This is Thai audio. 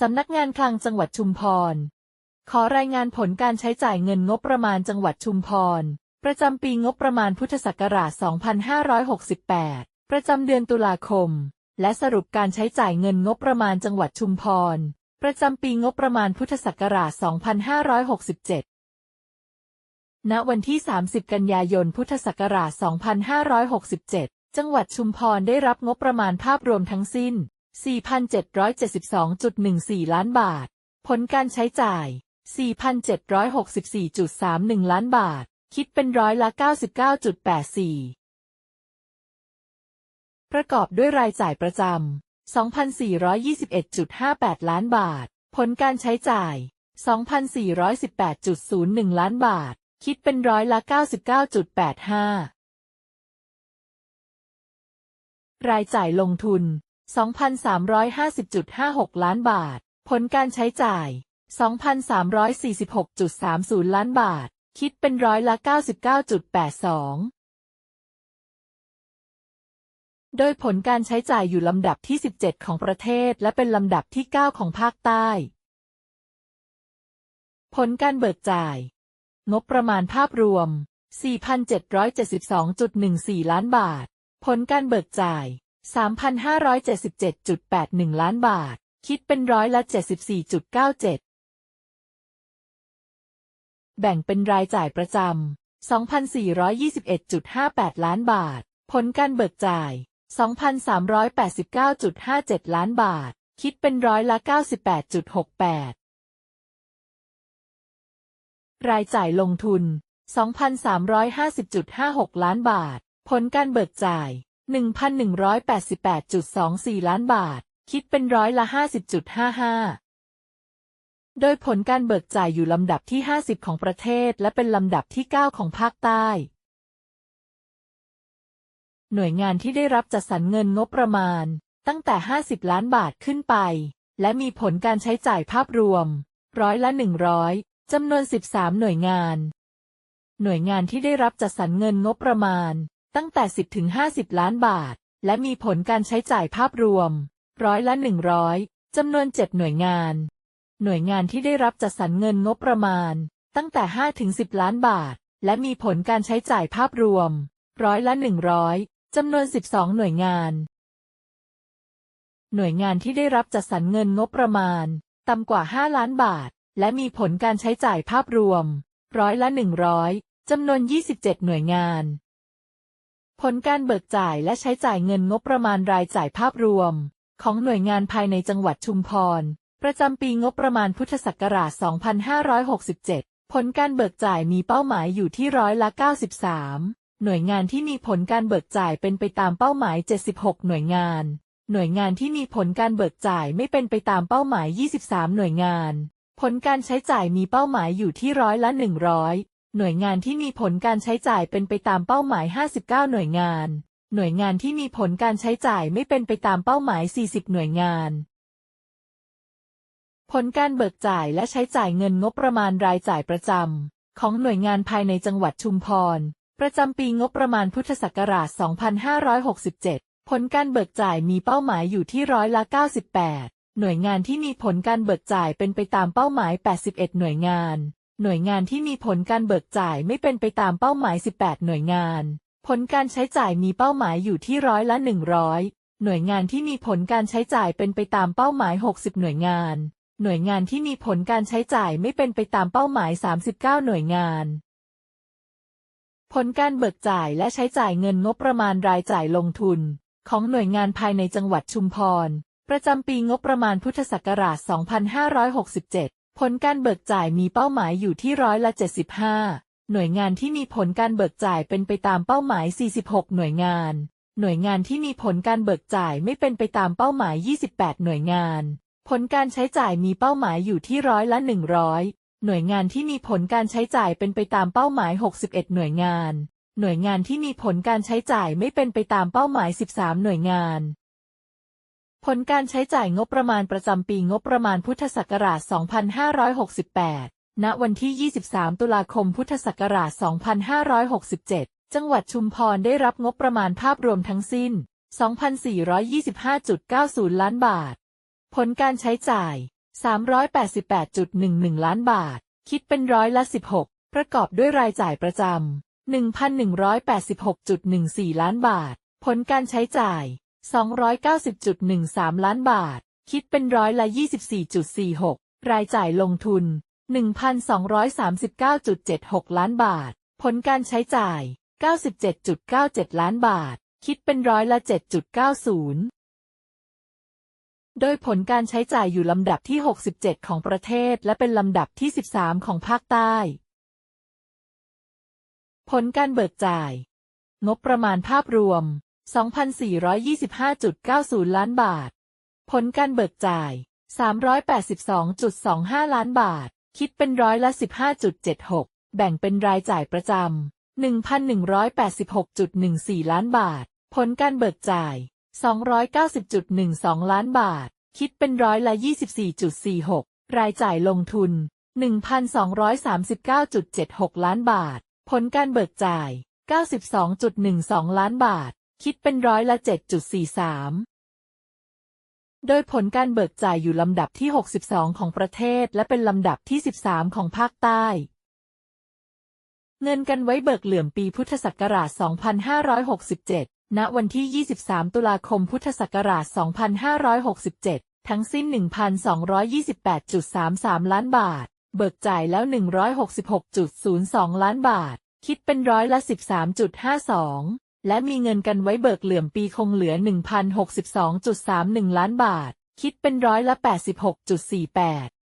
สำนักงานคลังจังหวัดชุมพร ขอรายงานผลการใช้จ่ายเงินงบประมาณจังหวัดชุมพร ประจำปีงบประมาณพุทธศักราช 2568 ประจำเดือนตุลาคม และสรุปการใช้จ่ายเงินงบประมาณจังหวัดชุมพร ประจำปีงบประมาณพุทธศักราช 2567 ณ วันที่ 30 กันยายน พุทธศักราช 2567 จังหวัดชุมพรได้รับงบประมาณภาพรวมทั้งสิ้น 4,772.14 ล้านบาท ผลการใช้จ่าย 4,764.31 ล้านบาท คิดเป็นร้อยละ 99.84 ประกอบด้วยรายจ่ายประจำ 2,421.58 ล้านบาท ผลการใช้จ่าย 2,418.01 ล้านบาท คิดเป็นร้อยละ 99.85 รายจ่ายลงทุน 2,350.56 ล้านบาท ผลการใช้จ่าย 2,346.30 ล้านบาท คิดเป็นร้อยละ 99.82 โดยผลการใช้จ่ายอยู่ลำดับที่ 17 ของประเทศ และเป็นลำดับที่ 9 ของภาคใต้ ผลการเบิกจ่าย งบประมาณภาพรวม 4,772.14 ล้านบาท ผลการเบิกจ่าย 3,577.81 ล้านบาท คิดเป็นร้อยละ 74.97 แบ่งเป็นรายจ่ายประจำ 2,421.58 ล้านบาท ผลการเบิกจ่าย 2,389.57 ล้านบาท คิดเป็นร้อยละ 98.68 รายจ่ายลงทุน 2,350.56 ล้านบาท ผลการเบิกจ่าย 1,188.24 ล้านบาท คิดเป็นร้อยละ 50.55 โดยผลการเบิกจ่ายอยู่ลำดับที่ 50 ของประเทศ และเป็นลำดับที่ 9 ของภาคใต้ หน่วยงานที่ได้รับจัดสรรเงินงบประมาณ ตั้งแต่ 50 ล้านบาทขึ้นไป และมีผลการใช้จ่ายภาพรวม ร้อยละ 100จำนวน 13 หน่วยงาน หน่วยงานที่ได้รับจัดสรรเงินงบประมาณ ตั้งแต่ 10ถึง50 ล้านบาท และมีผลการใช้จ่ายภาพรวม ร้อยละ 100จำนวน 7 หน่วยงาน หน่วยงานที่ได้รับจัดสรรเงินงบประมาณ ตั้งแต่5ถึง10 ล้านบาท และมีผลการใช้จ่ายภาพรวม ร้อยละ 100จำนวน 12 หน่วยงาน หน่วยงานที่ได้รับจัดสรรเงินงบประมาณ ต่ำกว่า 5 ล้านบาท และมีผลการใช้จ่ายภาพรวม ร้อยละ 100จำนวน 27 หน่วยงาน ผลการเบิกจ่ายและใช้จ่ายเงินงบประมาณรายจ่ายภาพรวม ของหน่วยงานภายในจังหวัดชุมพร ประจำปีงบประมาณพุทธศักราช 2567 ผลการเบิกจ่ายมีเป้าหมายอยู่ที่ร้อยละ 93 หน่วยงานที่มีผลการเบิกจ่ายเป็นไปตามเป้าหมาย 76 หน่วยงาน หน่วยงานที่มีผลการเบิกจ่ายไม่เป็นไปตามเป้าหมาย 23 หน่วยงาน ผลการใช้จ่ายมีเป้าหมายอยู่ที่ร้อยละ 100 หน่วยงานที่มีผลการใช้จ่ายเป็นไปตามเป้าหมาย 59 หน่วยงาน หน่วยงานที่มีผลการใช้จ่ายไม่เป็นไปตามเป้าหมาย 40 หน่วยงาน ผลการเบิกจ่ายและใช้จ่ายเงินงบประมาณรายจ่ายประจำของหน่วยงานภายในจังหวัดชุมพร ประจำปีงบประมาณพุทธศักราช 2567 ผลการเบิกจ่ายมีเป้าหมายอยู่ที่ร้อยละ 98 หน่วยงานที่มีผลการเบิกจ่ายเป็นไปตามเป้าหมาย 81 หน่วยงาน หน่วยงานที่มีผลการเบิกจ่ายไม่เป็นไปตามเป้าหมาย 18 หน่วยงาน ผลการใช้จ่ายมีเป้าหมายอยู่ที่ร้อยละ 100 หน่วยงานที่มีผลการใช้จ่ายเป็นไปตามเป้าหมาย 60 หน่วยงาน หน่วยงานที่มีผลการใช้จ่ายไม่เป็นไปตามเป้าหมาย 39 หน่วยงานผลการเบิกจ่ายและใช้จ่ายเงินงบประมาณรายจ่ายลงทุน ของหน่วยงานภายในจังหวัดชุมพร ประจำปีงบประมาณพุทธศักราช 2567 ผลการเบิกจ่ายมีเป้าหมายอยู่ที่ร้อยละ 75 หน่วยงานที่มีผลการเบิกจ่ายเป็นไปตามเป้าหมาย 46 หน่วยงาน หน่วยงานที่มีผลการเบิกจ่ายไม่เป็นไปตามเป้าหมาย 28 หน่วยงาน ผลการใช้จ่ายมีเป้าหมายอยู่ที่ร้อยละ 100 หน่วยงานที่มีผลการใช้จ่ายเป็นไปตามเป้าหมาย 61 หน่วยงาน หน่วยงานที่มีผลการใช้จ่ายไม่เป็นไปตามเป้าหมาย 13 หน่วยงาน ผลการใช้จ่ายงบประมาณประจำปีงบประมาณพุทธศักราช 2568 ณ วันที่ 23 ตุลาคม พุทธศักราช 2567 จังหวัดชุมพรได้รับงบประมาณภาพรวมทั้งสิ้น 2,425.90 ล้านบาท ผลการใช้จ่าย 388.11 ล้านบาท คิดเป็นร้อยละ 16 ประกอบด้วยรายจ่ายประจำ 1,186.14 ล้านบาท ผลการใช้จ่าย 290.13 ล้านบาท คิดเป็นร้อยละ 24.46 รายจ่ายลงทุน 1,239.76 ล้านบาท ผลการใช้จ่าย 97.97 ล้านบาท คิดเป็นร้อยละ 7.90โดยผลการใช้จ่ายอยู่ลำดับที่ 67 ของประเทศ และเป็นลำดับที่ 13 ของภาคใต้ ผลการเบิกจ่าย งบประมาณภาพรวม 2,425.90 ล้านบาท ผลการเบิกจ่าย 382.25 ล้านบาท คิดเป็นร้อยละ 15.76 แบ่งเป็นรายจ่ายประจำ 1,186.14 ล้านบาท ผลการเบิกจ่าย 290.12 ล้านบาท คิดเป็นร้อยละ 24.46 รายจ่ายลงทุน 1,239.76 ล้านบาท ผลการเบิกจ่าย 92.12 ล้านบาท คิดเป็นร้อยละ 7.43โดยผลการเบิกจ่ายอยู่ลำดับที่ 62 ของประเทศ และเป็นลำดับที่ 13 ของภาคใต้ เงินกันไว้เบิกเหลื่อมปีพุทธศักราช 2567 ณ วันที่ 23 ตุลาคมพุทธศักราช 2567 ทั้งสิ้น 1,228.33 ล้านบาท เบิกจ่ายแล้ว 166.02 ล้านบาท คิดเป็นร้อยละ 13.52 และมีเงินกันไว้เบิกเหลื่อมปีคงเหลือ 1,062.31 ล้านบาท คิดเป็นร้อยละ 86.48